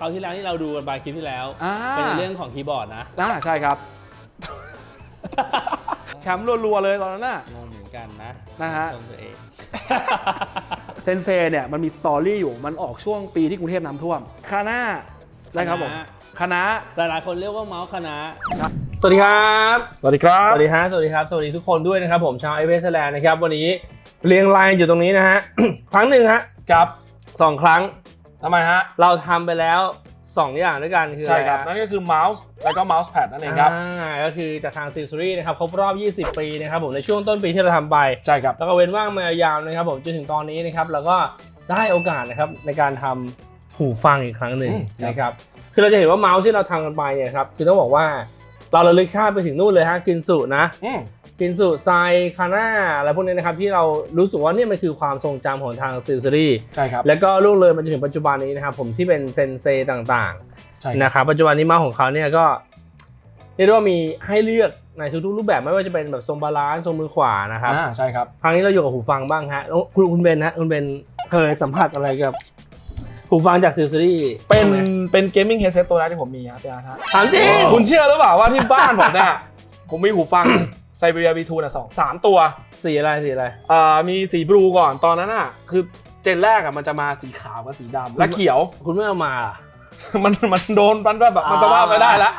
คราวที่แล้วที่เราดูกันไปคลิปที่แล้ว อ่า เป็นในเรื่องของคีย์บอร์ดนะอ่าใช่ครับ แชมป์รัวๆเลยตอนนั้นน่ะ งงเหมือนกันนะนะฮะ ชมตัวเอง เซนเซเนี่ยมันมีสตอรี่อยู่มันออกช่วงปีที่กรุงเทพน้ำท่วมคณะนะครับผมคณะ คณะ หลายๆคนเรียกว่าเมาส์คณะสวัสดีครับ สวัสดีครัสบวัสดีฮะสวัสดีครับ สวัสดีทุกคนด้วยนะครับ ผมชาวไอเวสแลนด์นะครับ วันนี้เรียงรายอยู่ตรงนี้นะฮะ ครั้งหนึ่งฮะครับสองครั้ง ทำไมฮะ เราทำไปแล้วสองอย่างด้วยกันคือใช่อะไรครับฮะนั่นก็คือเมาส์แล้วก็เมาส์แพดนั่นเองครับ อ่าก็คือจากทางซีซีรีส์นะครับครบรอบ 20 ปีนะครับผมในช่วงต้นปีที่เราทำไป ใช่ครับ แล้วก็เว้นว่างมายาวๆนะครับผมจนถึงตอนนี้นะครับเราก็ได้โอกาสนะครับในการทำหูฟังอีกครั้งหนึ่งอืมครับ นะครับคือเราจะเห็นว่าเมาส์ที่เราทำกันไปเนี่ยครับคือต้องบอกว่า เราระลึกชาติไปถึงนู่นเลยฮะกินสุนะอืม กินสุไซคาน่าอะไรพวกนี้นะครับที่เรารู้สึกว่าเนี่ยมันคือความทรงจำของทางซิลซีรีใช่ครับแล้วก็ล่วงเลยมาจนถึงปัจจุบันนี้นะครับผมที่เป็นเซนเซต่างใช่ๆนะครับปัจจุบันนี้เมาส์ของเขาเนี่ยก็เรียกได้ว่ามีให้เลือกในทุกๆรูปแบบไม่ว่าจะเป็นแบบทรงบาลานซ์ทรงมือขวานะครับอ่าใช่ครับ ครั้งนี้เราอยู่กับหูฟังบ้างฮะแล้วคุณคุณเบนฮะคุณเบนเคยสัมผัสอะไรกับ หูฟังจากซิลซีรีเป็นเป็นเกมมิ่งเฮดเซตตัวแรกที่ผมมีครับพี่อาร์ตฮะถามจริงคุณเชื่อหรือเปล่าว่าที่บ้านผมเนี่ยผมมีหูฟังไซเบีย V2 น่ะสองสามตัว สีอะไรสีอะไรอ่ามีสีบลูก่อนตอนนั้นอะ คือเจนแรกอะมันจะมาสีขาวกับสีดำและเขียว คุณไม่เอามาเหรอ มันมันโดนมันแบบมันสภาพไม่ได้แล้ว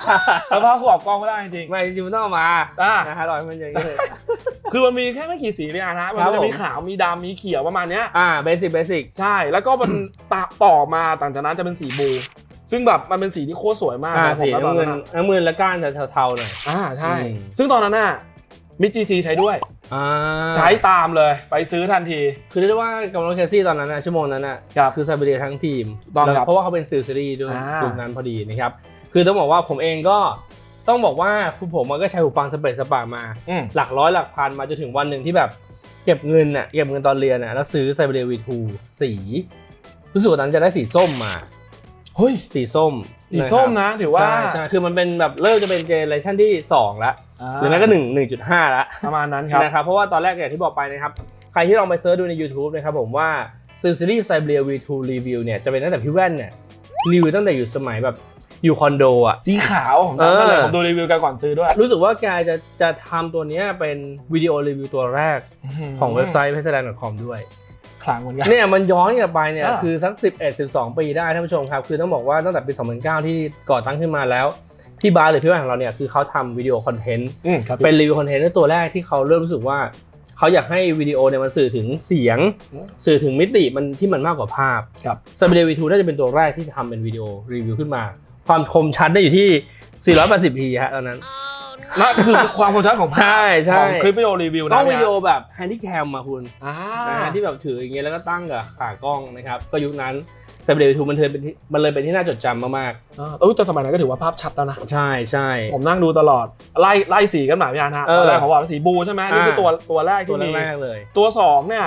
สภาพขวบกล้องไม่ได้จริง ไม่จริงๆมันต้องเอามาอ่านะฮะรอยมันอย่างนี้เลยๆคือมันมีแค่ไม่กี่สีพี่อาร์ตฮะมันครับจะมีผมขาว มีดำมีเขียวประมาณเนี้ย อ่า เบสิก เบสิก ใช่ แล้วก็มันตาต่อมาต่างจากนั้นจะเป็นสีบลูซึ่งแบบมันเป็นสีที่โคตรสวยมากอ่าสำหรับสีผมตอนน้ำเงินั้นนอะน้ำเงินและก้านจะเทาๆหน่อยอ่าใช่อืมซึ่งตอนนั้นน่ะ มิจีซีใช้ด้วย อ่าใช้ตามเลยไปซื้อทันที คือเรียกได้ว่ากำลังเคซี่ตอนนั้นนะชั่วโมงนั้นน่ะครับคือซาเบเรียทั้งทีมต้องครับแล้วเพราะว่าเขาเป็นซิลซีรีส์ด้วยอ่ายุคนั้นพอดีนะครับ คือต้องบอกว่าผมเองก็ต้องบอกว่าคือผมมันก็ใช้หูฟังสเปรย์สปามา อืมหลักร้อยหลักพันมาจนถึงวันหนึ่งที่แบบเก็บเงินน่ะเก็บเงินตอนเรียนน่ะแล้วซื้อไซเบเรียวีทูสีรู้สึกว่าตอนนั้นจะได้สีส้มมาเฮ้ยสีส้มสีส้มคนะถือรับว่า ใช่ใช่คือมันเป็นแบบเริ่มจะเป็นเจเนอเรชันที่สองแล้ว หรือไม่ก็หนึ่งหนึ่งจุดห้าละประมาณนั้นครับนะครับเพราะว่าตอนแรกอย่างที่บอกไปนะครับ ใครที่ลองไปเซิร์ชดูใน YouTube นะครับผมว่าซีรีส์ไซเบีย V2 รีวิวเนี่ยจะเป็นตั้งแต่พี่แว่นเนี่ยรีวิวตั้งแต่อยู่สมัยแบบอยู่คอนโดอะสีขาวผมจำได้เลยเออผมดูรีวิวกันก่อนซื้อด้วย รู้สึกว่าแกจะจะทำตัวเนี้ยเป็นวิดีโอรีวิวตัวแรกของเว็บไซต์ p e s l a n d c o m ด้วยคลังเหมือนกันเนี่ยมันย้อนกลับไปเนี่ยอ่าคือสัก 11 12 ปีได้ท่านผู้ชมครับ คือต้องบอกว่าตั้งแต่ปี 2009 ที่ก่อตั้งขึ้นมาแล้ว พี่บาร์หรือพี่แว่นของเราเนี่ยคือเขาทำวิดีโอคอนเทนต์อืมครับเป็นรีวิวคอนเทนต์ในตัวแรกที่เขาเริ่มรู้สึกว่าเขาอยากให้วิดีโอเนี่ยมันสื่อถึงเสียงอืมสื่อถึงมิติมันที่มันมากกว่าภาพครับซาบิเดวีทูน่าจะเป็นตัวแรกที่ทำเป็นวิดีโอรีวิวขึ้นมา ความคมชัดได้อยู่ที่ 480p ฮะตอนนั้น นั่นคือความคมชัดของภาพใช่ใช่ ของคลิปวิดีโอรีวิวกล้นะองวิดีโอแบบแฮนดี้แคมมาคุณอ่านะฮะที่แบบถืออย่างเงี้ยแล้วก็ตั้งกับขากล้องนะครับก็ยุคนั้น ซาบิเดวีทูมันเลยเป็นที่มันเลยเป็นที่น่าจดจำมากเออเออแต่สมัยนั้นก็ถือว่าภาพชัดแล้วนะ ๆ ใช่ใช่ ผมนั่งดูตลอด ไล่ไล่สีกันหมาพี่อาร์ตฮะเอตออนแรกเขาบอกว่าสีบลูใช่ไหมนี่คืออ่าตัวตัวแรกตัวที่มีแรกๆเลย ตัวสองเนี่ย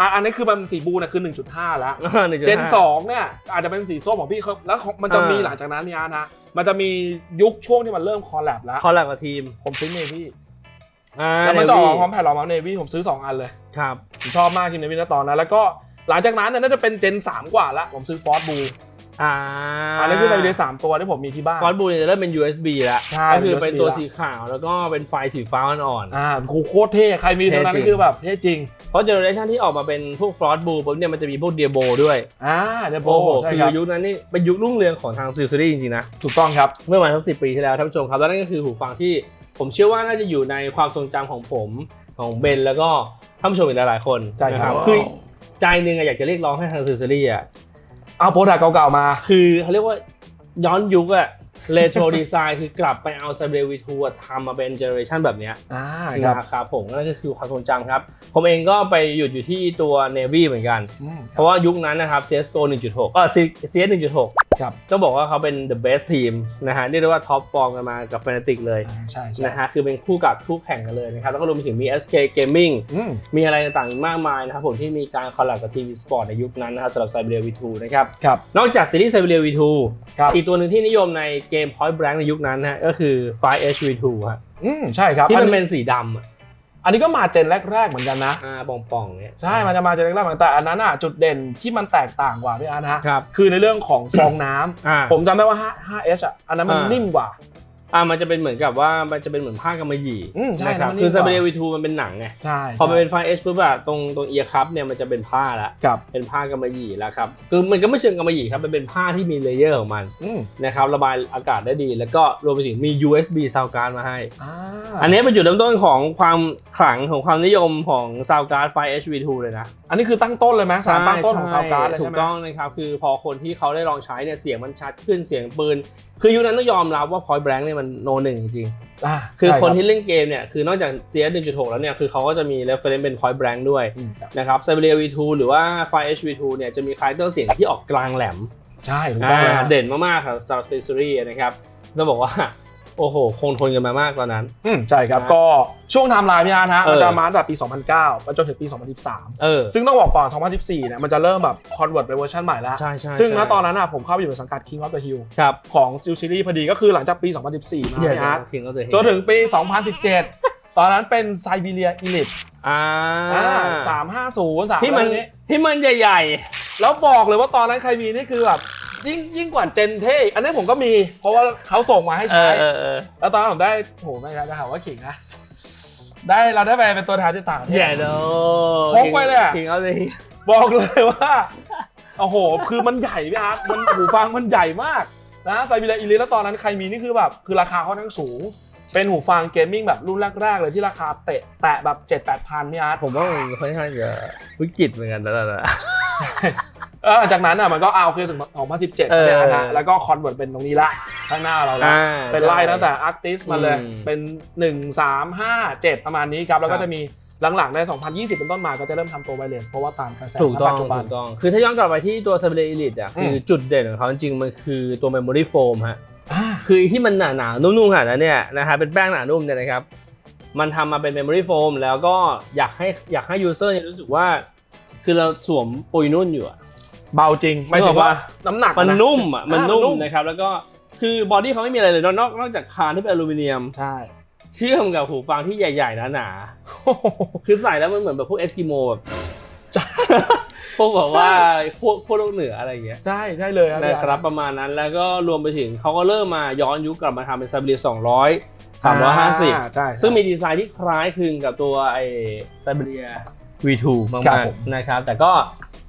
อะอันนี้คือมันสีบลูเนี่ยคือ 1.5 แล้ว 1.5 เจนสองเนี่ยอาจจะเป็นสีส้มของพี่เขาแล้วของมันจะอ่ามีมีหลังจากนั้นเนี่ยนะมันจะมียุคช่วงที่มันเริ่มคอลแลบแล้ว คอลแลบกับทีมผมซื้อเนวี่อ่าแล้วมันจะออก Navy พร้อมแผ่นรองเมาส์เนวี่ผมซื้อ 2 อันเลย ครับ ผมชอบมากทีมเนวี่นะตอนนั้นแล้วก็ หลังจากนั้นเนี่ยน่าจะเป็นเจน 3 กว่าละผมซื้อฟอร์ดบูอ่าอันนี้คือไซเรียสามตัวที่ผมมีที่บ้านฟอนต์บูเนี่ยจะเริ่มเป็น USB แล้วใช่ก็คือ USB เป็นตัวละสีขาวแล้วก็เป็นไฟสีฟ้าอ่อนอ่าโคโคตรเท่ใครมีตรงนั้นเท่จริงนี่คือแบบเท่จริงๆเพราะเจเนอเรชันที่ออกมาเป็นพวกฟลอสบูปุ๊บเนี่ยมันจะมีพวกเดียโบด้วยอ่าเดโบโอ้โหใช่คือครับยุคนั้นนี่เป็นยุครุ่งเรืองของทางซิลซีรีจริงๆนะถูกต้องครับเมื่อประมาณสักสิปีที่แล้วท่านผู้ชมครับแล้วนั่นก็คือหูฟังที่ผมเชื่อว่าน่าจะอยู่ในความทรงจำของผมของเบนแล้วก็ท่านผู้ชมอีกหลายๆคนใช่ครับนะคือ ใจหนึงอะอยากจะเรียกร้องให้ทางซิลซีรีอะเอาโปรดักต์เก่าๆมา คือเขาเรียกว่าย้อนยุคอะเรโทรดีไซน์คือกลับไปเอาไซเบรวีทูทำมาเป็นเจเนอเรชันแบบเนี้ยอ่านะครับผมนั่นก็คือความทรงจำครับ ผมเองก็ไปหยุดอยู่ที่ตัว Navy เหมือนกัน อืมเพราะว่ายุคนั้นนะครับ CSGO 1.6เออ CS 1.6ครับต้องบอกว่าเขาเป็น the best team นะฮะเรียกได้ว่าท็อปฟอร์มกันมากับ Fnatic เลยอ่าใช่ใช่นะฮะคือเป็นคู่กับคู่แข่งกันเลยนะครับแล้วก็รวมไปถึงมี SK Gaming อืมมีอะไรต่างๆอีกมากมายนะครับผมที่มีการคอลแลบกับทีวีสปอร์ตในยุคนั้นนะครับสำหรับ Cyber V2 นะครับ ครับ นอกจากซีรีส์ Cyber V2 ครับ อีกตัวหนึ่งที่นิยมในเกม Point Blank ในยุคนั้นนะฮะก็คือ Fire HV2 ฮะอืมใช่ครับที่มันอั เป็นสีดำอะ อันนี้ก็มาเจนแรก ๆ เหมือนกันนะ อ่าป่องป่องๆเนี่ย ใช่ มันจะมาเจนแรกๆเหมือนกันแต่อันนั้นอะจุดเด่นที่มันแตกต่างกว่าพี่อาร์ตนะฮะครับ คือในเรื่องของฟองน้ำอ่า ผมจำได้ว่า5 5H อะอันนั้นมันอ่านิ่ นิ่มกว่า อ่ามันจะเป็นเหมือนกับว่ามันจะเป็นเหมือนผ้ากำมะหยี่อืมใช่นะครับมันนิ่มคือกว่าซาเบเรียวีทูมันเป็นหนังไงใช่พอมันเป็นไฟเอชปุ๊บอะตรงตรงเอียคัพเนี่ยมันจะเป็นผ้าละกับเป็นผ้ากำมะหยี่แล้วครับคือมันก็ไม่เชิงกำมะหยี่ครับมันเป็นผ้าที่มีเลเยอร์ของมันอืมนะครับระบายอากาศได้ดี แล้วก็รวมไปถึงมี USB sound card มาให้ อ่าอันนี้เป็นจุดเริ่มต้นของความขลังของความนิยมของ sound card ไฟ HV2 เลยนะ อันนี้คือตั้งต้นเลยไหมสารตั้งต้นของซาวการ์ดเลยถูใช่กไหม ต้องนะครับ คือพอคนที่เขาได้ลองใช้เนี่ยเสียงมันชัดขึ้นเสียงปืน คือยุคนั้นต้องยอมรับว่า Point Blank เนี่ยมันโนหนึ่งจริงอ่าๆคือใช่คนรับที่เล่นเกมเนี่ย คือนอกจาก CS 1.6 แล้วเนี่ย คือเขาก็จะมี reference เป็น Point Blank ด้วยอืมครับนะครับ Siberia V2 หรือว่า Fire HV2 เนี่ยจะมีคาแรคเตอร์เสียงที่ออกกลางแหลม ใช่ถูกต้องเลยอ่าครับเด่นมากๆครับสำหรับ Spacery นะครับต้องบอกว่า โอ้โห คงทนกันมามากตอนนั้น อืมใช่ครับนะก็ช่วงไทม์ไลน์พี่อาร์ตฮะเออ มันจะมาตั้งแต่ปี 2009ไปจนถึงปี 2013 เออ ซึ่งต้องบอกก่อน 2014เนี่ยมันจะเริ่มแบบคอนเวิร์ตไปเวอร์ชันใหม่แล้ว ใช่ใช่ซึ่งณใช่ตอนนั้นอะผมเข้าไปอยู่ในสังกัด King of the Hill ครับของ Steel Series พอดีก็คือหลังจากปี 2014มาเดี๋ยวพี่อาร์ตคิงก็จะเห็นจนถึงปี 2017 ตอนนั้นเป็น Siberia Elite อ่าสามห้าศูนย์สามที่มันนี้ที่มันใหญ่ แล้วบอกเลยว่าตอนนั้นใครมีนี่คือแบบ ยิ่งยิ่งกว่าเจนเท่อันนี้ผมก็มี เพราะว่าเขาส่งมาให้ๆเอใช้อเออเออแล้วตอนนั้นผมได้โหไม่ครับจะหาว่าขิงนะ ได้เราได้ไปเป็นตัวแทนที่ต่างประเทศใหญ่โดพกไว้เลยอะคิงเอาเลยบอกเลยว่าโอ้โห คือมันใหญ่พี่อาร์ตมันหูฟังมันใหญ่มากนะไซบีเรียอีลิแล้วตอนนั้นใครมีนี่คือแบบคือราคาค่อนข้างสูง เป็นหูฟังเกมมิ่งแบบรุ่นแรกๆเลยที่ราคาเตะแตะแบบ7 8พันพี่อาร์ตผมว่ามันค่อนข้างจะวิกฤตเหมือนกันแล้วนะ เออจากนั้นอะมันก็เอาคือถึง2017เออเนี่ยนะแล้วก็คอนเวิร์ตเป็นตรงนี้ละข้างหน้าเราละอ่าเป็นไล่ตั้งแต่ Arctis มาเลยอืมเป็น 1 3 5 7 ประมาณนี้ครับ แล้วก็จะมีหลังๆใน 2020 เป็นต้นมาก็จะเริ่มทำตัวไวเลสเพราะว่าตามกระแสถูกต้องณปัจจุบันถูกต้อง คือถ้าย้อนกลับไปที่ตัว s a b e r Elite อะอืมคือจุดเด่นของเขาจริงๆมันคือตัว Memory Foam ฮะอ่าคือที่มันหนาหนาๆนุ่มๆขนาดนั้นเนี่ยนะฮะเป็นแป้งหนานุ่มเนี่ยนะครับมันทำมาเป็น Memory Foam แล้วก็อยากให้อยากให้ user เนี่ยรู้สึกว่า คือเราสวมปุยนุ่นอยู่อะ เบาจริงไม่ถึงว่าน้ำหนักมันนะนุ่มอะมันอ่ามันนุ่นุ่มมนะครับแล้วก็คือบอดี้เขาไม่มีอะไรเลยนอกนอกนอกจากคานที่เป็นอลูมิเนียมใช่เชื่อมกับหูฟังที่ใหญ่ๆหนาๆคือใส่แล้วมันเหมือนแบบพวกเอสกิโมแบบใช่พวกแบบว่าพวกพวกโลกเหนืออะไรอย่างเงี้ยใช่ใช่เลยครับนะครับประมาณนั้นแล้วก็รวมไปถึงเขาก็เริ่มมาย้อนยุคกลับมาทำเป็นซาบิเลีย200 350อ่าใช่ซึ่งมีดีไซน์ที่คล้ายคลึงกับตัวไอ้ซาบิเลีย V2 มาครับกผมๆนะครับแต่ก็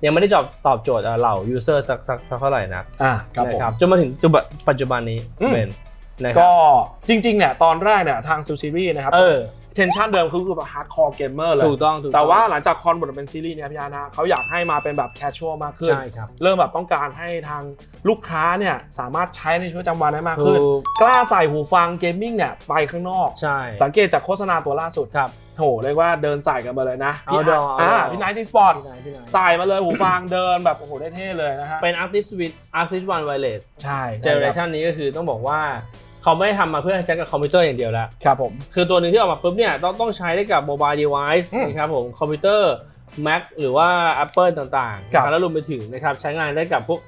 ยังไม่ได้ตอบตอบโจทย์เอ่อเหล่า user สักสักสักเท่าไหร่นะอ่าครับนะผมครับจนมาถึงจุบันปัจจุบันนี้อืมเป็นนะครัก็บจริงๆเนี่ยตอนแรกเนี่ยทางซูซีรีส์นะครับเออ เทนชันเดิมคือคือแบบฮาร์ดคอร์เกมเมอร์เลย ถูกต้องถูกต้องแต่ว่าหลังจากคอนบทเป็นซีรีส์เนี่ยพี่อาร์นะเขาอยากให้มาเป็นแบบแคชชวลมากขึ้น ใช่ครับ เริ่มแบบต้องการให้ทางลูกค้าเนี่ยสามารถใช้ในชีวิตประจำวันได้มากขึ้นถูกกล้าใส่หูฟังเกมมิ่งเนี่ยไปข้างนอก ใช่ สังเกตจากโฆษณาตัวล่าสุดครับโหเรียกว่าเดินใส่กันมาเลยนะพี่ Outdoor อ่า Outdoor พี่ไนท์ที่สปอร์ตพี่นายพี่นายใส่มาเลยหูฟังเดินแบบโอ้โหได้เท่เลยนะฮะเป็น Artist Switch Artist One Wireless ใช่เจเนอเรชันนี้ก็คือต้องบอกว่า เขาไม่ได้ทำมาเพื่อใช้กับคอมพิวเตอร์อย่างเดียวแล้ว ครับผม คือตัวหนึ่งที่ออกมาปุ๊บเนี่ยต้องต้องใช้ได้กับโมบายเดเวิ์อืมนะครับผมคอมพิวเตอร์ Mac หรือว่า Apple ต่างๆครับแล้วรวมไปถึงนะครับใช้งานได้กับพวก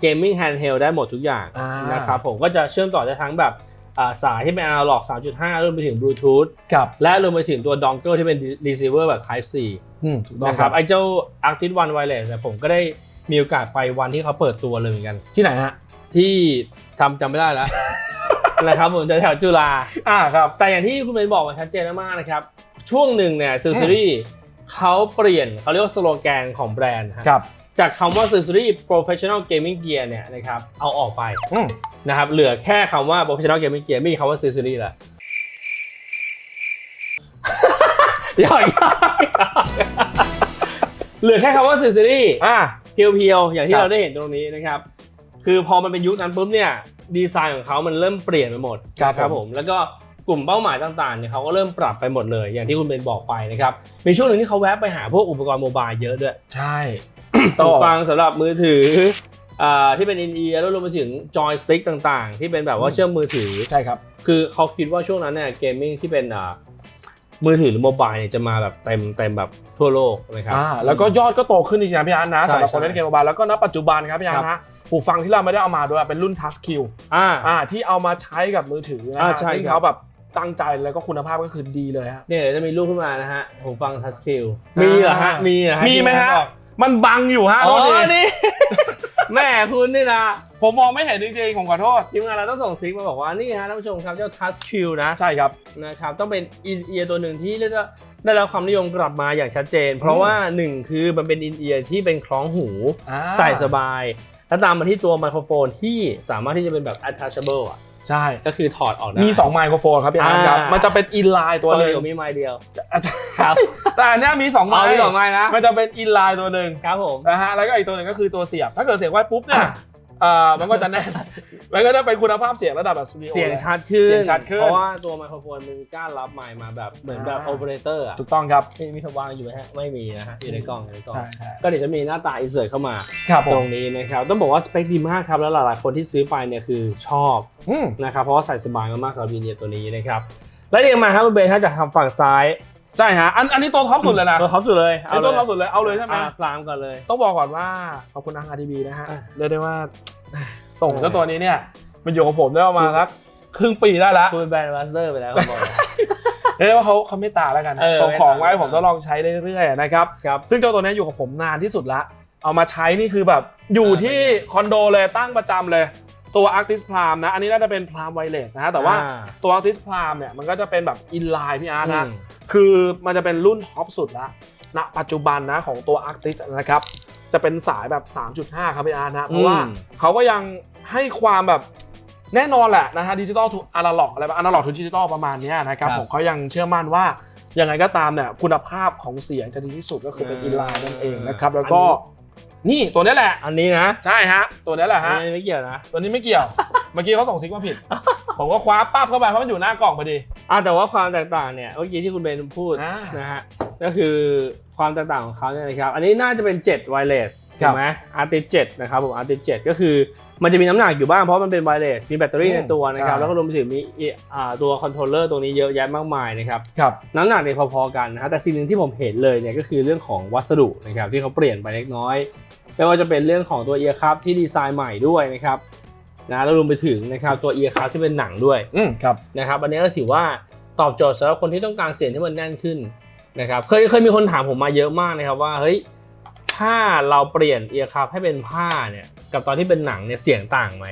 เกมมิ่งแฮนด์เฮลได้หมดทุกอย่างอ่านนะครับผมก็จะเชื่อมต่อได้ทั้งแบบอ่าสายที่เป็น Analog 3.5 รวมไปถึงบลูทูธกับและรวมไปถึงตัวดองเกิลที่เป็น receiver แบบ Type C อืมถูกต้องนะคครัรับบไอ้เจ้า Arctis One Wireless เนี่ยผมก็ได้มีโอกาสไปวันที่เขาเปิดตัวเลยเหมือนกัน ที่ไหนฮะ ที่ทำจำไม่ได้แล้ว นะครับผมจะแถวจุฬาอ่าครับ แต่อย่างที่คุณเบนบอกมาชัดเจนมากๆนะครับ ช่วงหนึ่งเนี่ยซูซูรี่เขาเปลี่ยนเขาเรียกว่าสโลแกนของแบรนด์ฮะครับ จากคำว่าซูซูรี่ professional gaming gear เนี่ยนะครับเอาออกไปอืมนะครับเหลือแค่คำว่า professional gaming gear ไม่มีคำว่าซูซูรี่ละยอดยอดเหลือแค่คำว่าซูซูรี่อ่าเพียวๆ อย่างที่ครับเราได้เห็นตรงนี้นะครับ คือพอมันเป็นยุคนั้นปุ๊บเนี่ย ดีไซน์ของเขามันเริ่มเปลี่ยนไปหมดครับผม แล้วก็กลุ่มเป้าหมายต่างๆเนี่ยเขาก็เริ่มปรับไปหมดเลย อย่างที่คุณเบนบอกไปนะครับมีช่วงหนึ่งที่เขาแวะไปหาพวกอุปกรณ์โมบายเยอะด้วย ใช่หูฟังสำหรับมือถืออ่าที่เป็นอินเอียร์แล้วรวมไปถึงจอยสติ๊กต่างๆ ที่เป็นแบบว่าเชื่อมมือถือใช่ครับ คือเขาคิดว่าช่วงนั้นเนี่ยเกมมิ่งที่เป็นอ่า มือถือหรือโมบายเนี่ยจะมาแบบเต็มเต็มแบบทั่วโลกนะครับ อ่าแล้วก็ยอดก็โตขึ้นจริงๆนะพี่อาร์ตนะใช่สำหรับคนใช่เล่นเกมโมบายแล้วก็ณปัจจุบันครับพี่อาร์ตนะหูฟังที่เราไม่ได้เอามาด้วยเป็นรุ่น Touch Q อ่า อ่าที่เอามาใช้กับมือถือนะอ่าฮะใช่ที่ครับเขาแบบตั้งใจแล้วก็คุณภาพก็คือดีเลยฮะ เนี่ยเดี๋ยวจะมีรูปขึ้นมานะฮะหูฟังทัชสกิลมีเหรอฮะ มีเหรอฮะมีไหมฮะที่บอกมันบังอยู่ฮะอ๋อโทษทีนี่ แม่คุณนี่นะผมมองไม่เห็นจริงๆผมขอโทษ ทีมงานเราต้องส่งซิกมาบอกว่านี่ฮะท่านผู้ชมครับเจ้าทัชสกิลนะใช่ครับนะครับต้องเป็นอินเอียร์ตัวหนึ่งที่เรียกว่าได้รับความนิยมกลับมาอย่างชัดเจน เพราะว่าหนึ่งคือมันเป็นอินเอียร์ที่เป็นคล้องหูอ่าใส่สบาย แล้วตามมาที่ตัวไมโครโฟนที่สามารถที่จะเป็นแบบ attachable อะ ใช่ ก็คือถอดออกได้มี 2 ไมโครโฟนครับพี่อาร์ตครับอ่ามัมันจะเป็นอินไลน์ตัวตัวหหนึ่นึ่งงมีไม้เดียวอาจจะครับแต่อันเนี้ยมี2ไมเอาค์ที่สองไม้นะมันจะเป็นอินไลน์ตัวหนึ่งครับผม นะฮะแล้วก็อีกตัวหนึ่งก็คือตัวเสียบ ถ้าเกิดเสียบไว้ปุ๊บเนี่ย เอ่อมันก็จะแน่นมันก็จะเป็นคุณภาพเสียงระดับแบบสตูดิโอเสียงล ชัดขึ้นเสียงชัดขึ้น เพราะว่าตัวไมโครโฟนมันกล้ารับไมค์มาแบบเหมือนแบบอ่าโอเปอเรเตอร์อะถูกต้องครับมีมีทวางอยู่ไหมฮะไม่มีนะฮะอยู่ในกล่องอยู่ในกล่องใช่ใช่ก็เดี๋ยวจะมีหน้าตาอินเสิร์ตเข้ามาครับผตรมงนี้นะครับ ต้องบอกว่าสเปคดีมากครับ แล้วหลายๆคนที่ซื้อไปเนี่ยคือชอบอืมนะครับเพราะว่าใส่สบายมากๆสำหรับวีเนียตัวนี้นะครับ แล้วเรียงมาครับคุณเบนถ้าจากทางฝั่งซ้าย ใช่ฮะอันอันนี้ตัวท็อปสุดเลยนะตัวท็อปสุดเลยอันนี้ตัวท็อปสุดเลยเอาเลยใช่ไหมอะพลามก่อนเลย ต้องบอกก่อนว่าขอบคุณทาง RTB นะฮะอะเรียกได้ว่าส่งเจ้าตัวนี้เนี่ยมันอยู่กับผมได้ประมาณสักครึ่งปีได้แล้วคุณเป็นแบรนด์มาสเตอร์ไปแล้วผมบอกเลยเรียกได้ว่าเขาเขาไม่ตาแล้วกันนะเออส่งของไว้ไม่ตาผมต้องลองใช้เรื่อยๆนะครับครับซึ่งเจ้าตัวเนี้ยอยู่กับผมนานที่สุดละเอามาใช้นี่คือแบบอยู่อ่าที่คอนโดเลยตั้งประจำเลย ตัว Arctis Prime นะ อันนี้น่าจะเป็น Prime Wireless นะฮะ แต่ว่าอ่ตัว Arctis Prime เนี่ย มันก็จะเป็นแบบ inline พี่อาร์ตนะ อืม คือมันจะเป็นรุ่นท็อปสุดละณปัจจุบันนะของตัว Arctis นะครับ จะเป็นสายแบบ 3.5 ครับพี่อาร์ตนะ เพราะว่าอืม เขาก็ยังให้ความแบบแน่นอนแหละนะฮะดิจิตอลทูอนาล็อกอะไรแบบอนาล็อกทูดิจิตอลประมาณเนี้ยนะครับครับ ผมเขายังเชื่อมั่นว่ายังไงก็ตามเนี่ยคุณภาพของเสียงจะดีที่สุดก็คือเป็นอ่าอินไลน์นั่นเองนะครับแล้วก็ นี่ตัวนี้แหละ อันนี้นะใช่ฮะ ตัวนี้แหละฮะอันนี้ไม่เกี่ยวนะ ตัวนี้ไม่เกี่ยว เมื่อกี้เขาส่งซิกมาผิด ผมก็คว้าปั๊บเข้าไปเพราะมันอยู่หน้ากล่องพอดีอะแต่ว่าความแตกต่างเนี่ยเมื่อกี้ที่คุณเบนพูดอ่านนะฮะก็คือความแตกต่างของเขาเนี่ยนะครับ อันนี้น่าจะเป็น7ไวเลสครั ถูบกไหมอาร์ติเจ็นะครับผมอาร์ติเจ็ก็คือมันจะมีน้ำหนักอยู่บ้างเพราะมันเป็นไวเลสมีแบตเตอรี่อืมในตัวนะครับใช่แล้วก็รวมไปถึงมีอ่าตัวคอนโทรลเลอร์ตรงนี้เยอะแยะมากมายนะครับครับน้ำหนักเนี่ยพอๆกันนะฮะแต่สิ่งหนึ่งที่ผมเห็นเลยเนี่ยก็คือเรื่องของวัสดุนะครับที่เขาเปลี่ยนไปเล็กน้อยไม่ว่าจะเป็นเรื่องของตัวเอียร์คัพที่ดีไซน์ใหม่ด้วยนะครับนะแล้วรวมไปถึงนะครับตัวเอียร์คัพที่เป็นหนังด้วยอืมครับนะครับอันนี้ก็ถือว่าตอบโจทย์สำหรับคนที่ต้องการเสียงที่มันแน่นขึ้นนะครับเคยเคยมีคนถามผมมาเยอะมากนะครับว่าเฮ้ย ถ้าเราเปลี่ยนเอียร์คัพให้เป็นผ้าเนี่ย กับตอนที่เป็นหนังเนี่ยเสียงต่างไหม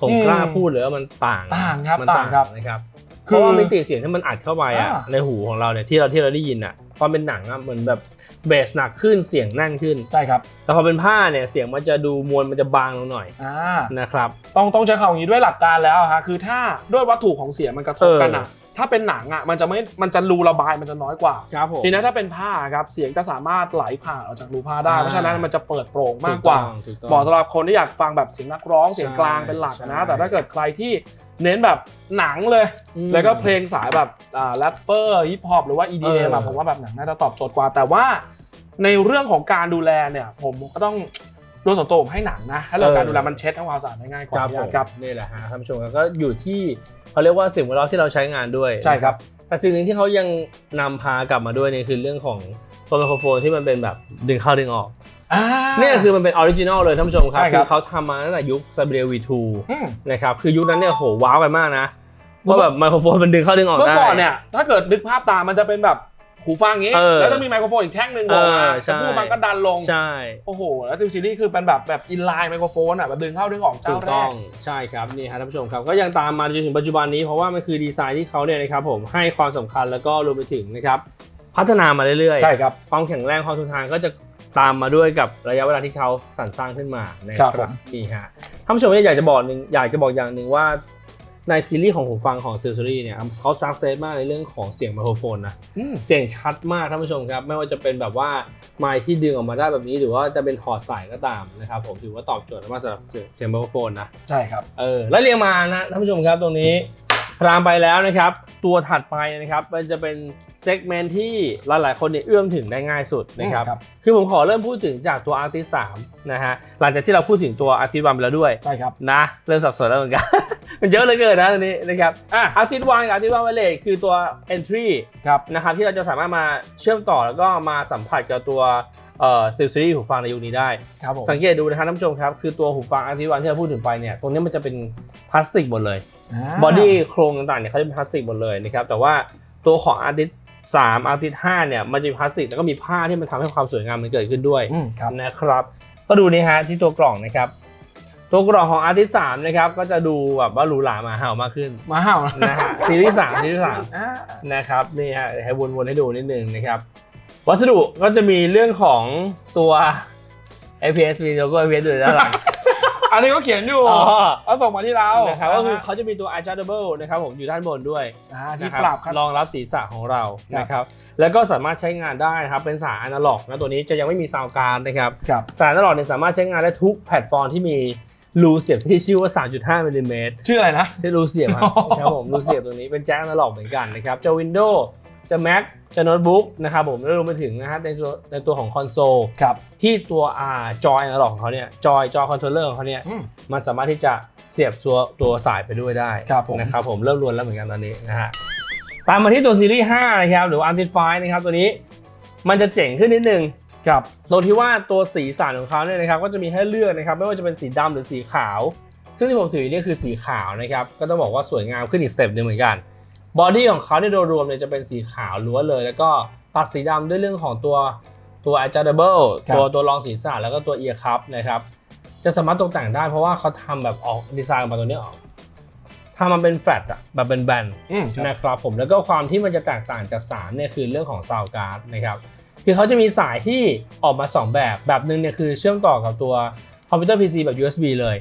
ผมอืมกล้าพูดเลยว่ามันต่างต่างครับมันต่างครับนะครับเพคือราะว่ามิติเสียงที่มันอัดเข้าไปอะอ่าในหูของเราเนี่ยที่เราที่เราได้ยินอะพอเป็นหนังอะเหมือนแบบเบสหนักขึ้นเสียงแน่นขึ้นใช่ครับแต่พอเป็นผ้าเนี่ยเสียงมันจะดูมวลมันจะบางลงหน่อยอ่านะครับต้องต้องใช้คำอย่างนี้ด้วยหลักการแล้วฮะคือถ้าด้วยวัตถุของเสียงมันกระทบกันอะ ถ้าเป็นหนังอะมันจะไม่มันจะรูระบายมันจะน้อยกว่า ครับผม ทีนี้ถ้าเป็นผ้าครับเสียงจะสามารถไหลผ่านออกจากรูผ้าได้อ่า เพราะฉะนั้นมันจะเปิดโปร่งมากกว่าถูต้อง เหมาะสำหรับคนที่อยากฟังแบบเสียงนักร้องเสียงใช่กลางเป็นหลักนะ ใช่แต่ถ้าเกิดใครที่เน้นแบบหนังเลย อืมแล้วก็เพลงสายแบบอ่าแรปเปอร์ฮิปฮอปหรือว่า EDM เออะอผมว่าแบบหนังน่าจะตอบโจทย์กว่า แต่ว่าในเรื่องของการดูแลเนี่ยผมก็ต้อง โดยส่วนตัวผมให้หนังนะถ้าเรื่องการดูแลมันเช็ดทำความสะอาดได้ง่ายกว่าครับพี่ผอามร์ตครับนี่แหละฮะท่านผู้ชมครับก็อยู่ที่เขาเรียกว่าสิ่งแวดล้อมที่เราใช้งานด้วยใช่ครับแต่สิ่งหนึ่งที่เขายังนำพากลับมาด้วยเนี่ยคือเรื่องของตัวไมโครโฟนที่มันเป็นแบบดึงเข้าดึงออกอ่าเนี่ยคือมันเป็นออริจินอลเลยท่านผู้ชมครับใช่ครับคือเขาทำมาตั้งแต่ยุค s a b r i e V2 มนะครับคือยุคนั้นเนี่ยโหว้าวไปมากนะเพราะแบบไมโครโฟนมันดึงเข้าดึงออกเมื่อได้ก่อนเนี่ยถ้าเกิดนึกภาพตามมันจะเป็นแบบ หูฟังอย่างงี้ เออแล้วจะมีไมโครโฟนอีกแท่งหนึ่งลงมาเออใช่ จะพูดมันก็ดันลง ใช่ โอ้โห แล้วทิวซีรีส์คือเป็นแบบแบบอินไลน์ไมโครโฟนอะแบบดึงเข้าดึงออกถูเจ้ากแรต้อกงใช่ครับนี่ฮะท่านผู้ชมครับก็ยังตามมาจนถึงปัจจุบันนี้เพราะว่ามันคือดีไซน์ที่เขาเนี่ยนะครับผมให้ความสำคัญแล้วก็รวมไปถึงนะครับพัฒนามาเรื่อยๆ ใช่ครับ ความแข็งแรงความทนทานก็จะตามมาด้วยกับระยะเวลาที่เขาสรรสร้างขึ้นมานะคครัรับบผม นี่ฮะท่านผู้ชมเนี่ยอยากจะบอกหนึ่งอยากจะบอกอย่างหนึ่งว่า ในซีรีส์ของหูฟังของเซอร์ซอรี่เนี่ยเขาซักเซสมากในเรื่องของเสียงไมโครโฟนนะอืมเสียงชัดมากท่านผู้ชมครับ ไม่ว่าจะเป็นแบบว่าไมค์ที่ดึงออกมาได้แบบนี้ หรือว่าจะเป็นถอดสายก็ตามนะครับผมถือว่าตอบโจทย์มากสำหรับเสียงเสียงไมโครโฟนนะ ใช่ครับเออแล้วเรียงมานะท่านผู้ชมครับตรงนี้พรามไปแล้วนะครับ ตัวถัดไปนะครับมันจะเป็นเซกเมนต์ที่หลายๆ คนเนี่ยเอื้อมถึงได้ง่ายสุดนะครับครับคือผมขอเริ่มพูดถึงจากตัว Artist 3 นะฮะหลังจากที่เราพูดถึงตัวอาร์ติวันไปแล้วด้วยใช่ครับนะเริ่มสับสนแล้วเหมือนกัน มันเยอะเหลยเกินนะตอนนี้นะครับอะอาร์ติวันกับอาร์ติวันไวเลสคือตัว entry ครับนะครับที่เราจะสามารถมาเชื่อมต่อแล้วก็มาสัมผัสกับตัวเอ่อซิลซีรีหูฟังในยุคนี้ได้ ครับผมสังเกตดูนะครับท่านผู้ชมครับ คือตัวหูฟังอาร์ติวันที่เราพูดถึงไปเนี่ยตรงนี้มันจะเป็นพลาสติกหมดเลยบอดี้โครงต่างๆเนี่ยเขาจะเป็นพลาสติกหมดเลยนะครับแต่ว่าตัวของอาร์ติสามอาร์ติห้าเนี่ยมันจะมีพลาสติกแล้วก็มีผ้าที่มันทำให้ความสวยงามมันเกิดขึ้นด้วยอืมครับนะครับ ก็ดูนี่ฮะที่ตัวกล่องนะครับ ตัวกล่องของอาร์ติสามนะครับก็จะดูแบบว่าหรูหรามาเห่ามากขึ้นมาเห่านะนะฮะซีรีส์สามซีรีส์สามอ่านะครับนี่ฮะเดี๋ยวให้วนๆให้ดูนิดนึงนะครับ วัสดุก็จะมีเรื่องของตัว APS มีโลโก้ APS อยู่ด้านหลัง อันนี้ก็เขียนอยู่อ๋อเอาส่งมาที่เรานะครับก็คือเขาจะมีตัว adjustable นะครับผมอยู่ด้านบนด้วยอ่าที่นะคปรับครับรองรับศีรษะของเราครับ นะครับแล้วก็สามารถใช้งานได้นะครับเป็นสายอนาล็อกนะตัวนี้จะยังไม่มีซาวการ์ดนะครับครับ สายอนาล็อกเนี่ยสามารถใช้งานได้ทุกแพลตฟอร์มที่มีรูเสียบที่ชื่อว่า 3.5มิลลิเมตร ชื่ออะไรนะ ที่รูเสียบครับอ๋อครับผมรูเสียบตัวนี้เป็นแจ็คอนาล็อกเหมือนกันนะครับจะ Windows จะ Mac จะโน้ตบุ๊กนะครับผมแล้วรวมไปถึงนะฮะในตัวในตัวของคอนโซลครับ ที่ตัวอ่าจอยอนาล็อกของเขาเนี่ยจอยจอคอนโทรลเลอร์ของเขาเนี่ยอืม มันสามารถที่จะเสียบตัวตัวสายไปด้วยได้ครับผม นะครับผมเริ่มรวนแล้วเหมือนกันตอนนี้นะฮะตามมาที่ตัวซีรีส์5นะครับหรือว่า Amplify นะครับตัวนี้มันจะเจ๋งขึ้นนิดนึง ครับ ตรงที่ว่าตัวสีสันของเขาเนี่ยนะครับก็จะมีให้เลือกนะครับไม่ว่าจะเป็นสีดำหรือสีขาว ซึ่งที่ผมถือนี่คือสีขาวนะครับก็ต้องบอกว่าสวยงามขึ้นอีกสเต็ปหนึงเหมือนกัน บอดี้ของเขาเนี่ยโดยรวมเนี่ยจะเป็นสีขาวล้วนเลย แล้วก็ตัดสีดำด้วยเรื่องของตัวตัว adjustable ครับ ตัวตัวรองศีรษะแล้วก็ตัว ear cup นะครับ จะสามารถตกแต่งได้เพราะว่าเขาทำแบบออกดีไซน์ออกมาตัวนี้ออกทำมาเป็นแฟลตอะแบบเป็นแบน อืมครับ นะครับผมแล้วก็ความที่มันจะแตกต่างจากสามเนี่ยคือเรื่องของซาวการ์ดนะครับคือเขาจะมีสายที่ออกมา 2 แบบแบบหนึ่งเนี่ยคือเชื่อมต่อกับตัวคอมพิวเตอร์ PC แบบ USB เลย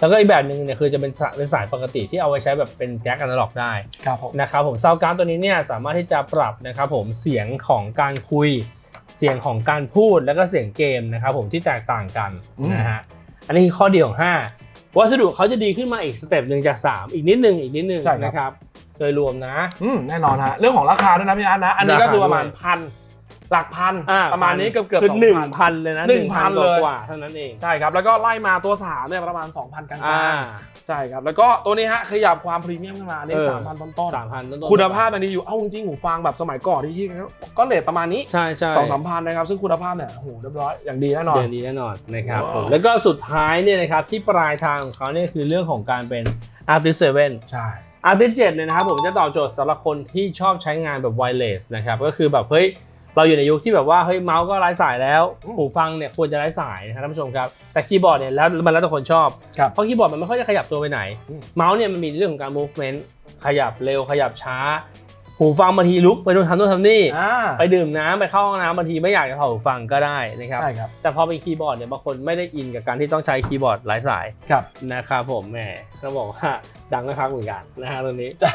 แล้วก็อีกแบบหนึ่งเนี่ยคือจะเป็นสายเป็นสายปกติที่เอาไว้ใช้แบบเป็นแจ็คอนาล็อกได้ครับผมนะครับผมซาวการ์ดตัวนี้เนี่ยสามารถที่จะปรับนะครับผมเสียงของการคุย เสียงของการพูดแล้วก็เสียงเกมนะครับผมที่แตกต่างกันนะฮะอันนี้คือข้อดีของ 5 วัสดุเขาจะดีขึ้นมาอีกสเต็ปหนึ่งจาก 3 อีกนิดนึงอีกนิดนึงใช่ครับนะครับโดยรวมนะ อืมแน่นอนฮะเรื่องของราคาด้วยนะพี่อาร์ตนะ อันนี้ก็คือประมาณราคาด้วยพัน หลักพันอ่ประมาณนี้เกือบเกือบคือสองหนึ่งพันพันเลยนะหนึ่งพันเลยกว่าๆเท่านั้นเองใช่ครับแล้วก็ไล่มาตัว3เนี่ยประมาณ 2,000กลางอ่าๆใช่ครับแล้วก็ตัวนี้ฮะขยับความพรีเมียมขึ้นมาเนี่ยเออสามพันต้นสามพันต้นๆๆคุณภาพอันนี้อยู่เอ้าจริงๆหูฟังแบบสมัยก่อนที่ที่ก็เลทประมาณนี้ใช่ใช่สองสามพันนะครับซึ่งคุณภาพเนี่ยโอ้โหเรียบร้อยอย่างดีแน่นอนเดือนนี้แน่นอนนะครับว้าวผมแล้วก็สุดท้ายเนี่ยนะครับที่ปลายทางของเขาเนี่ยคือเรื่องของการเป็น Artist 7ใช่ Artist 7เนี่ยนะครับผมจะตอบโจทย์สำหรับคนที่ชอบใช้งานแบบไวเลสนะครับก็คือแบบเฮ้ย เราอยู่ในยุคที่แบบว่าเฮ้ยเมาส์ก็ไร้สายแล้วอืมหูฟังเนี่ยควรจะไร้สายนะครับท่านผู้ชมครับแต่คีย์บอร์ดเนี่ยแล้วมันแล้วแต่คนชอบครับเพราะคีย์บอร์ดมันไม่ค่อยจะขยับตัวไปไหนอืมเมาส์เนี่ยมันมีเรื่องของการ movement ขยับเร็วขยับช้า หูฟังบางทีลุกไปโน่นทำโน่นทำนี่อ่าไปดื่มน้ำไปเข้าห้องน้ำบางทีไม่อยากจะถอดหูฟังก็ได้นะครับใช่ครับแต่พอเป็นคีย์บอร์ดเนี่ยบางคนไม่ได้อินกับการที่ต้องใช้คีย์บอร์ดหลายสายครับนะครับผมแหมต้องบอกว่าดังไม่พักเหมือนกันนะฮะตรงนี้ใช่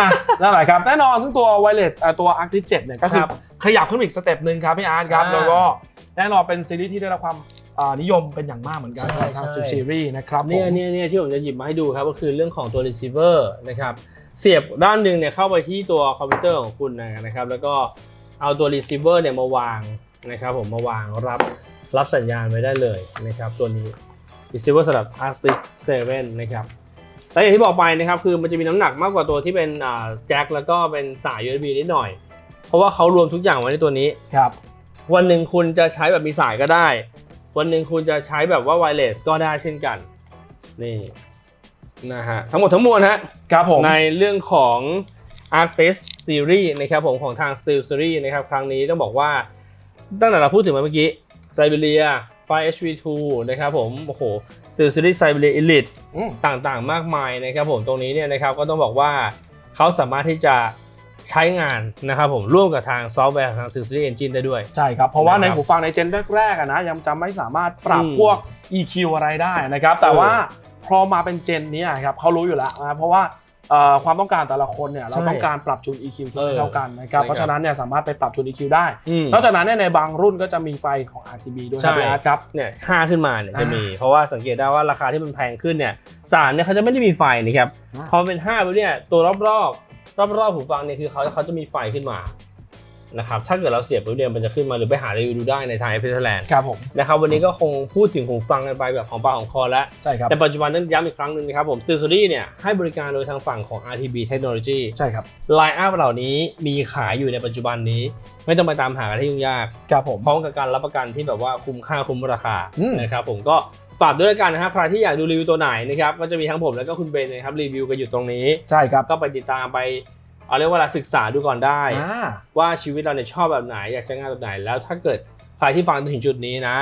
อะนั่นแหละครับแน่นอนซึ่งตัวไวเลสตัว Arctis 7เนี่ยก็คือครับ ขยับขึ้นมาอีกสเต็ปหนึ่งครับพี่อาร์ตครับ อ่าแล้วก็แน่นอนเป็นซีรีส์ที่ได้รับความอ่านิยมเป็นอย่างมากเหมือนกันใช่สำหรับทางใช่ซีรีส์นะครับผม เนี่ยเนี่ยเนี่ยที่ผมจะหยิบมาให้ดูครับก็คือเรื่องของตัว receiver นะครับเสียบด้านหนึ่งเนี่ยเข้าไปที่ตัวคอมพิวเตอร์ของคุณนะครับ แล้วก็เอาตัว receiver เนี่ยมาวางนะครับผมมาวางรับรับสัญญาณไว้ได้เลยนะครับตัวนี้ receiver สำหรับ Arctis 7นะครับและอย่างที่บอกไปนะครับคือมันจะมีน้ำหนักมากกว่าตัวที่เป็นอ่าแจ็คแล้วก็เป็นสาย USB นิดหน่อย เพราะว่าเขารวมทุกอย่างไว้ในตัวนี้ ครับ วันหนึ่งคุณจะใช้แบบมีสายก็ได้ วันหนึ่งคุณจะใช้แบบว่าไวเลสก็ได้เช่นกัน นี่นะฮะทั้งหมดทั้งมวลฮะครับผม ในเรื่องของ Arctis Series นะครับผมของทาง Steel Series นะครับครั้งนี้ต้องบอกว่าตั้งแต่เราพูดถึงมาเมื่อกี้ Siberia Fire HV2 นะครับผมโอ้โห Steel Series Siberia Elite อืมต่างๆ มากมายนะครับผมตรงนี้เนี่ยนะครับก็ต้องบอกว่าเขาสามารถที่จะ ใช้งานนะครับผมร่วมกับทางซอฟต์แวร์ของทาง Steel Series Engine ได้ด้วย ใช่ครับ เพราะว่านะครับในหูฟังในเจนแรกๆอะนะยังจะไม่สามารถปรับอืมพวก EQ อะไรได้นะครับ แต่เออว่าพอมาเป็นเจนเนี้ครับเขารู้อยู่แล้วนะเพราะว่าเอ่อความต้องการแต่ละคนเนี่ยเราใช่ต้องการปรับจูน EQ ที่เออไม่เท่ากันนะครับใช่ครับเพราะฉะนั้นเนี่ยสามารถไปปรับจูน EQ ได้อืมนอกจากนั้นเนี่ยในบางรุ่นก็จะมีไฟของ RGB ด้วยครับใช่พี่อาร์ตครับเนี่ยห้าขึ้นมาเนี่ยอ่าจะมี เพราะว่าสังเกตได้ว่าราคาที่มันแพงขึ้นเนี่ยสามเนี่ยเขาจะไม่ได้มีไฟนะครับอ่าพอเป็นห้าปุ๊บเนี่ยตัวรอบรอบ รอบรอบๆหูฟังเนี่ยคือเขาเขาจะมีไฟขึ้นมานะครับถ้าเกิดเราเสียบปุ๊บเนี่ยมันจะขึ้นมาหรือไปหารีวิวดูได้ในทาง a p p l e Land ครับผมนะครับวันนี้ก็คงพูดถึงหูฟังกันไปแบบของปากของคอแล้วใช่ครับแต่ปัจจุบันนั้นย้ำอีกครั้งหนึ่งนะครับผม Steel Series เนี่ยให้บริการโดยทางฝั่งของ RTB Technology ใช่ครับไลน์อัพเหล่านี้มีขายอยู่ในปัจจุบันนี้ ไม่ต้องไปตามหากันที่ยุ่งยากครับผมพร้อมกับการรับประกันที่แบบว่าคุ้มค่าคุ้มราคาอืมนะครับผมก็ ฝากด้วยกันนะครับใครที่อยากดูรีวิวตัวไหนนะครับก็จะมีทั้งผมแล้วก็คุณเบนนะครับรีวิวกันอยู่ตรงนี้ ใช่ครับ ก็ไปติดตามไปเอาเรียกว่าอะไรศึกษาดูก่อนได้อ่าว่าชีวิตเราเนี่ยชอบแบบไหนอยากใช้งานแบบไหน แล้วถ้าเกิดใครที่ฟังถึงจุดนี้นะ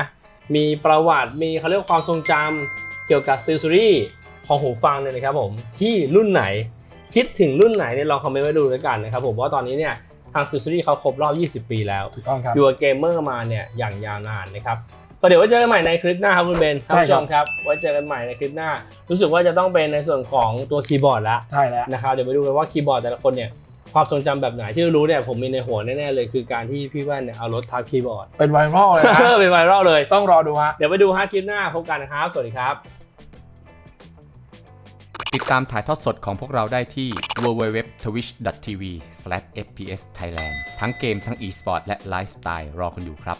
มีประวัติมีเขาเรียกว่าความทรงจำเกี่ยวกับซีรีส์ของหูฟังเนี่ยนะครับผมที่รุ่นไหนคิดถึงรุ่นไหนเนี่ยลองคอมเมนต์ไว้ดูแล้วกันนะครับผมว่าตอนนี้เนี่ยทางซีรีส์เขาครบรอบ 20 ปีแล้วถูกต้องครับอยู่กับเกมเมอร์มาเนี่ยอย่างยาวนานนะครับ ก็เดี๋ยวไว้เจอกันใหม่ในคลิปหน้าครับคุณเบนท่านผู้ชมครับไว้เจอกันใหม่ในคลิปหน้า รู้สึกว่าจะต้องเป็นในส่วนของตัวคีย์บอร์ดแล้วใช่แล้วนะครับเดี๋ยวไปดูกันว่าคีย์บอร์ดแต่ละคนเนี่ยความทรงจำแบบไหนที่รู้เนี่ยผมมีในหัวแน่ๆเลยคือการที่พี่แว่นเนี่ยเอารถทับคีย์บอร์ดเป็นไวรัลเลยนะเป็นไวรัลเลยต้องรอดูฮะเดี๋ยวไปดูฮะคลิปหน้าพบกันนะครับสวัสดีครับ ติดตามถ่ายทอดสดของพวกเราได้ที่ www.twitch.tv/fpsthailand ทั้งเกมทั้ง e-sport และไลฟ์สไตล์รอคุณอยู่ครับ